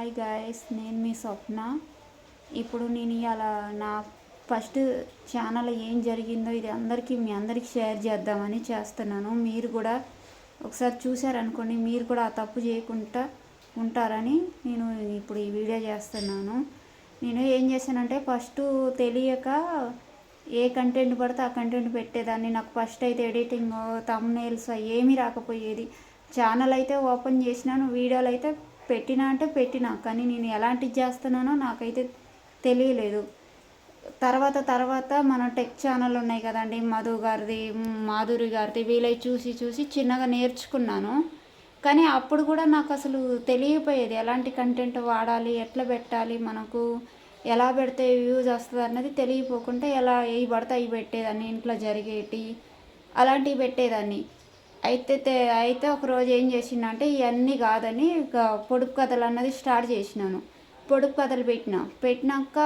Hi guys నేను మీ స్వప్న. ఇప్పుడు నేను ఇవాళ నా ఫస్ట్ ఛానల్ ఏం జరిగిందో ఇది అందరికీ మీ అందరికీ షేర్ చేద్దామని చేస్తున్నాను. మీరు కూడా ఒకసారి చూశారనుకోండి మీరు కూడా ఆ తప్పు చేయకుండా ఉంటారని నేను ఇప్పుడు ఈ వీడియో చేస్తున్నాను. నేను ఏం చేశానంటే ఫస్ట్ తెలియక ఏ కంటెంట్ పడితే ఆ కంటెంట్ పెట్టేదాన్ని. నాకు ఫస్ట్ అయితే ఎడిటింగ్ తమ్నేల్స్ ఏమీ రాకపోయేది. ఛానల్ అయితే ఓపెన్ చేసినాను వీడియోలు అయితే పెట్టినా అంటే పెట్టినా కానీ నేను ఎలాంటిది చేస్తున్నానో నాకైతే తెలియలేదు. తర్వాత తర్వాత మన టెక్ ఛానల్ ఉన్నాయి కదండి మధు గారిది మాధురి గారిది వీలై చూసి చూసి చిన్నగా నేర్చుకున్నాను. కానీ అప్పుడు కూడా నాకు అసలు తెలియపోయేది ఎలాంటి కంటెంట్ వాడాలి ఎట్లా పెట్టాలి మనకు ఎలా పెడితే వ్యూస్ వస్తుంది అన్నది తెలియపోకుండా ఎలా ఏ పడితే అవి పెట్టేదాన్ని ఇంట్లో జరిగేటి అలాంటివి పెట్టేదాన్ని. అయితే అయితే ఒకరోజు ఏం చేసిందంటే ఇవన్నీ కాదని పొడుపు కథలు అన్నది స్టార్ట్ చేసినాను. పొడుపు కథలు పెట్టిన. పెట్టినాక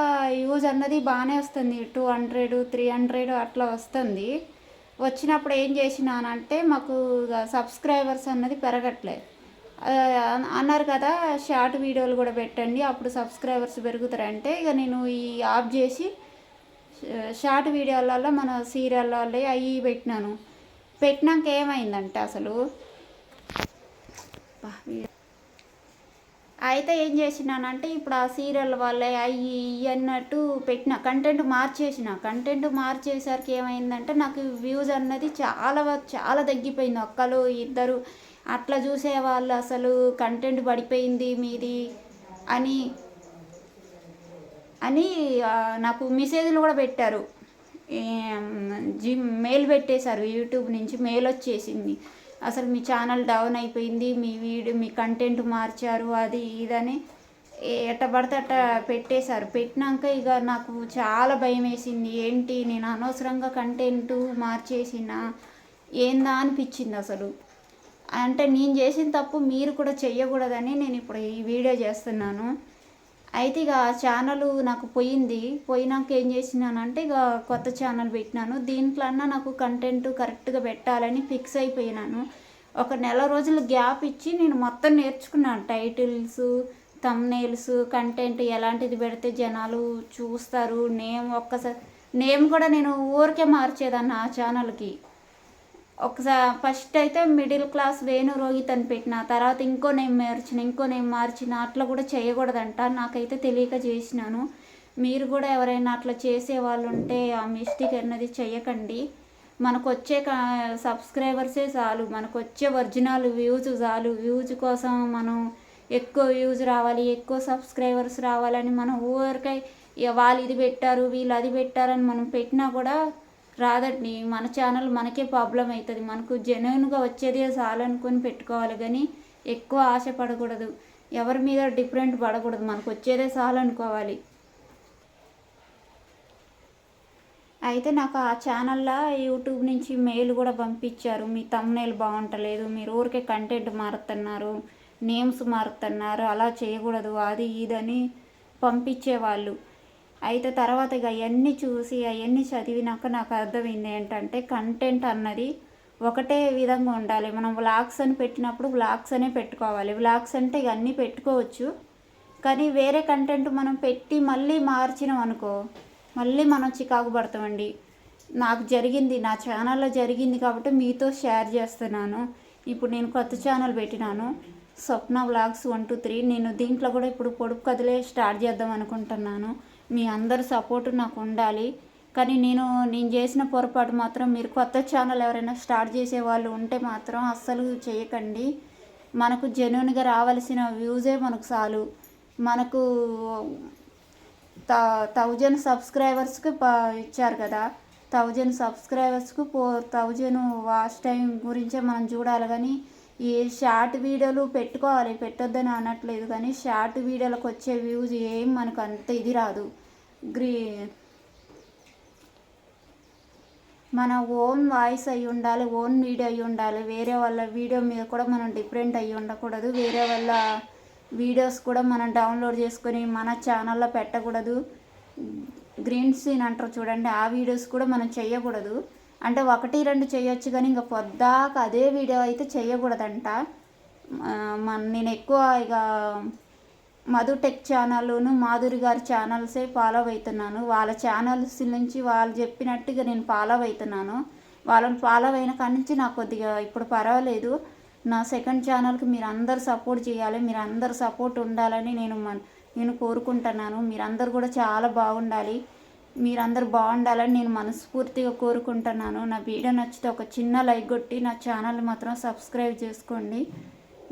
యూజ్ అన్నది బాగానే వస్తుంది. టూ హండ్రెడ్ త్రీ హండ్రెడ్ అట్లా వస్తుంది. వచ్చినప్పుడు ఏం చేసినానంటే మాకు సబ్స్క్రైబర్స్ అన్నది పెరగట్లేదు అన్నారు కదా షార్ట్ వీడియోలు కూడా పెట్టండి అప్పుడు సబ్స్క్రైబర్స్ పెరుగుతారంటే ఇక నేను ఈ ఆఫ్ చేసి షార్ట్ వీడియోలలో మన సీరియల్లో అవి పెట్టినాను. పెట్టినాక ఏమైందంటే అసలు? అయితే ఏం చేసినానంటే ఇప్పుడు ఆ సీరియల్ వాళ్ళే అవి ఇవి అన్నట్టు పెట్టిన కంటెంట్ మార్చేసిన. కంటెంట్ మార్చేసరికి ఏమైందంటే నాకు వ్యూస్ అన్నది చాలా చాలా తగ్గిపోయింది. ఒక్కరు ఇద్దరు అట్లా చూసే వాళ్ళు అసలు కంటెంట్ పడిపోయింది మీది అని అని నాకు మెసేజ్లు కూడా పెట్టారు. జిమ్ మెయిల్ పెట్టేశారు యూట్యూబ్ నుంచి మెయిల్ వచ్చేసింది. అసలు మీ ఛానల్ డౌన్ అయిపోయింది మీ వీడియో మీ కంటెంట్ మార్చారు అది ఇదని ఎట్ట పడితే అట్ట పెట్టేశారు. పెట్టినాక ఇక నాకు చాలా భయం వేసింది. ఏంటి నేను అనవసరంగా కంటెంట్ మార్చేసిన ఏందా అనిపించింది అసలు? అంటే నేను చేసిన తప్పు మీరు కూడా చెయ్యకూడదని నేను ఇప్పుడు ఈ వీడియో చేస్తున్నాను. అయితే ఇక ఆ ఛానల్ నాకు పోయింది. పోయినాక ఏం చేసినానంటే ఇక కొత్త ఛానల్ పెట్టినాను. దీంట్లో అన్నా నాకు కంటెంట్ కరెక్ట్గా పెట్టాలని ఫిక్స్ అయిపోయినాను. ఒక నెల రోజులు గ్యాప్ ఇచ్చి నేను మొత్తం నేర్చుకున్నాను. టైటిల్స్ తమ్నేల్స్ కంటెంట్ ఎలాంటిది పెడితే జనాలు చూస్తారు. నేమ్ ఒక్కసారి నేమ్ కూడా నేను ఊరికే మార్చేదాన్ని ఆ ఛానల్కి. ఒకసారి ఫస్ట్ అయితే మిడిల్ క్లాస్ వేణు రోహిత్ అని పెట్టిన తర్వాత ఇంకో నేమ్ మార్చిన ఇంకో నేమ్ మార్చిన అట్లా కూడా చేయకూడదంట. నాకైతే తెలియక చేసినాను. మీరు కూడా ఎవరైనా అట్లా చేసే వాళ్ళు ఉంటే ఆ మిస్టేక్ అన్నది చేయకండి మనకు వచ్చే సబ్స్క్రైబర్సే చాలు. మనకు వచ్చే ఒరిజినల్ వ్యూజ్ చాలు. వ్యూజ్ కోసం మనం ఎక్కువ వ్యూజ్ రావాలి ఎక్కువ సబ్స్క్రైబర్స్ రావాలని మనం ఊరికే వాళ్ళు ఇది పెట్టారు వీళ్ళు అది పెట్టారని మనం పెట్టినా కూడా రాదండి. మన ఛానల్ మనకే ప్రాబ్లం అవుతుంది మనకు జెన్యున్గా వచ్చేదే చాలనుకొని పెట్టుకోవాలి కానీ ఎక్కువ ఆశ పడకూడదు. ఎవరి మీద డిఫరెంట్ పడకూడదు. మనకు వచ్చేదే చాలనుకోవాలి అయితే నాకు ఆ ఛానల్లో యూట్యూబ్ నుంచి మెయిల్ కూడా పంపించారు. మీ తమ్నేల్ బాగుంటలేదు. మీరు ఊరికే కంటెంట్ మారుతున్నారు. నేమ్స్ మారుతున్నారు. అలా చేయకూడదు. అది ఇదని పంపించేవాళ్ళు. అయితే తర్వాత ఇక అవన్నీ చూసి అవన్నీ చదివినాక నాకు అర్థమైంది ఏంటంటే కంటెంట్ అన్నది ఒకటే విధంగా ఉండాలి. మనం వ్లాగ్స్ అని పెట్టినప్పుడు వ్లాగ్స్ అనే పెట్టుకోవాలి. వ్లాగ్స్ అంటే ఇక అన్నీ పెట్టుకోవచ్చు. కానీ వేరే కంటెంట్ మనం పెట్టి మళ్ళీ మార్చినాం అనుకో మళ్ళీ మనం చికాకు పడతామండి. నాకు జరిగింది నా ఛానల్లో జరిగింది కాబట్టి మీతో షేర్ చేస్తున్నాను. ఇప్పుడు నేను కొత్త ఛానల్ పెట్టినాను. Swapna vlogs one two three నేను దీంట్లో కూడా ఇప్పుడు పొడుపు కథలే స్టార్ట్ చేద్దాం అనుకుంటున్నాను. మీ అందరి సపోర్ట్ నాకు ఉండాలి. కానీ నేను నేను చేసిన పొరపాటు మాత్రం మీరు కొత్త ఛానల్ ఎవరైనా స్టార్ట్ చేసే వాళ్ళు ఉంటే మాత్రం అస్సలు చేయకండి. మనకు జెన్యున్గా రావాల్సిన వ్యూజే మనకు చాలు. మనకు థౌజండ్ సబ్స్క్రైబర్స్కి ఇచ్చారు కదా. థౌజండ్ సబ్స్క్రైబర్స్కి పో థౌజండ్ వాచ్ టైం గురించే మనం చూడాలి. కానీ ఈ షార్ట్ వీడియోలు పెట్టుకోవాలి పెట్టొద్దని అనట్లేదు. కానీ షార్ట్ వీడియోలకు వచ్చే వ్యూస్ ఏం మనకు అంత ఇది రాదు. గ్రీ మన ఓన్ వాయిస్ అయి ఉండాలి ఓన్ వీడియో అయి ఉండాలి. వేరే వాళ్ళ వీడియో మీద కూడా మనం డిఫరెంట్ అయ్యి ఉండకూడదు. వేరే వాళ్ళ వీడియోస్ కూడా మనం డౌన్లోడ్ చేసుకొని మన ఛానల్లో పెట్టకూడదు. గ్రీన్ సీన్ అంటారు చూడండి ఆ వీడియోస్ కూడా మనం చేయకూడదు అంటే ఒకటి రెండు చేయొచ్చు కానీ ఇంకా పొద్దాక అదే వీడియో అయితే చేయకూడదంట మన నేను ఎక్కువ ఇక మధు టెక్ ఛానల్ను మాధురి గారి ఛానల్సే ఫాలో అవుతున్నాను. వాళ్ళ ఛానల్స్ నుంచి వాళ్ళు చెప్పినట్టుగా నేను ఫాలో అవుతున్నాను. వాళ్ళని ఫాలో అయిన కాడి నుంచి నాకు కొద్దిగా ఇప్పుడు పర్వాలేదు. నా సెకండ్ ఛానల్కి మీరు అందరు సపోర్ట్ చేయాలి. మీరు అందరు సపోర్ట్ ఉండాలని నేను నేను కోరుకుంటున్నాను. మీరందరూ కూడా చాలా బాగుండాలి. మీరందరూ బాగుండాలని నేను మనస్ఫూర్తిగా కోరుకుంటున్నాను. నా వీడియో నచ్చితే ఒక చిన్న లైక్ కొట్టి నా ఛానల్ మాత్రం సబ్స్క్రైబ్ చేసుకోండి.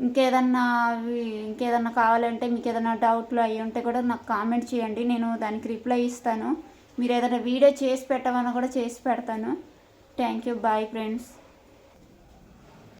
ఇంకేదన్నా అవి- ఇంకేదన్నా కావాలంటే మీకు ఏదైనా డౌట్లు అవి ఉంటే కూడా నాకు కామెంట్ చేయండి. నేను దానికి రిప్లై ఇస్తాను. మీరు ఏదైనా వీడియో చేసి పెట్టమన్నా కూడా చేసి పెడతాను. Thank you. Bye friends.